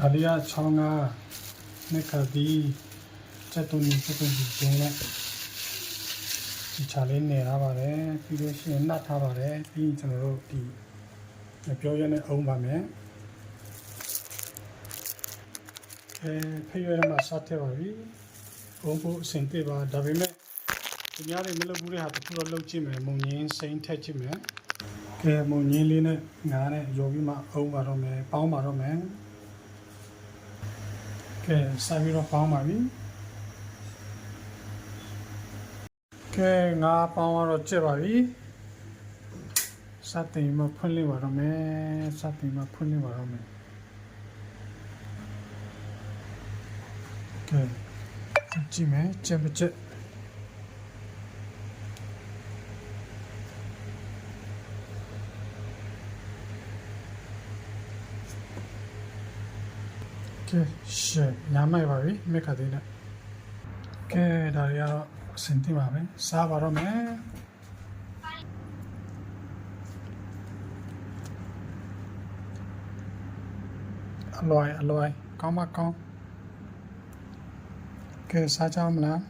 ဒါလေးကချောင်းကနှစ်ခါပြီးစက်တုံးစက်တုံးပြီးကျင်းနဲ့ဒီချာလေးနေရပါတယ်ပြီးလို့ရှိရင်နှတ်ထားပါတယ်ပြီးရင်ကျွန်တော်တို့ဒီမပြောရနဲ့အုံးပါမယ်အဲဖေးရမှာစတဲ့ပါပြီအုံးဖို့အဆင်ပြေပါဒါပေမဲ့ဒီများတွေမလုပ်ဘူးတဲ့ဟာတစ်ခုတော့လုပ်ကြည့်မယ်မုံငင်းစိမ့်ထက်ကြည့်မယ်ကဲမုံငင်းလေးနဲ့ငါးနဲ့ရောပြီးမှအုံးပါတော့မယ်ပေါင်းပါတော့မယ် ကဲဆက်ပြီးတော့ပေါင်းပါပြီကဲငါပေါင်းတော့ကြက်ပါပြီစတင်မဖွင့်လိုက်ပါတော့မယ်စတင်မဖွင့်လိုက်ပါတော့မယ်ကဲကြည့်မယ်ကြက်မကြက်ကဲရှယ်ညာမိုက်ပါပြီမိခသေးနဲ့ကဲဒါတွေက တော့အဆင်ပြေပါပဲစားပါတော့မယ်အလွိုင်အလွိုင်ကောင်းမကောင်းကဲစားကြမလား